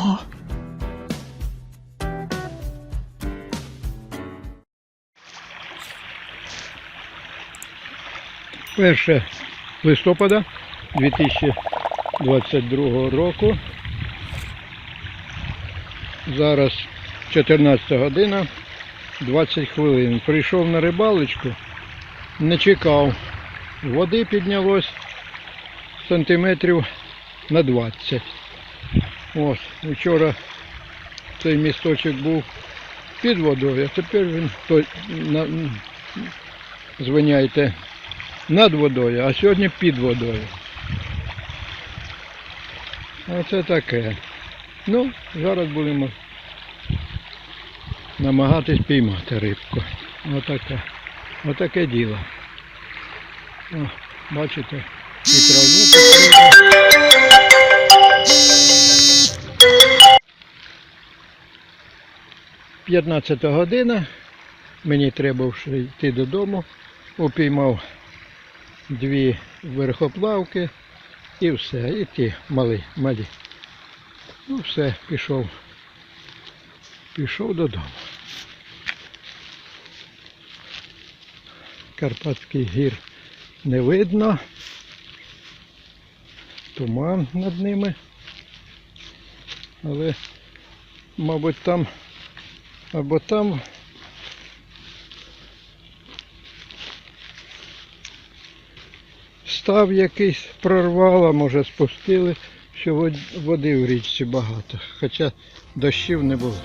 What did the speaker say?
Ага. Перше листопада 2022 року. Зараз 14 година 20 хвилин. Прийшов на рибалочку, не чекав. Води піднялось сантиметрів на 20. Ось, вчора цей місточок був під водою, а тепер він то, на, звиняйте, над водою, а сьогодні під водою. Оце таке. Ну, зараз будемо намагатись піймати рибку. Отаке. Отаке діло. О, бачите, і траву. 15 година, мені треба вже йти додому, упіймав дві верхоплавки і все, і ті малі, малі. Ну все, пішов. Пішов додому. Карпатський гір не видно. Туман над ними. Але, мабуть, там або там став якийсь прорвало, може спустили, що води в річці багато. Хоча дощів не було.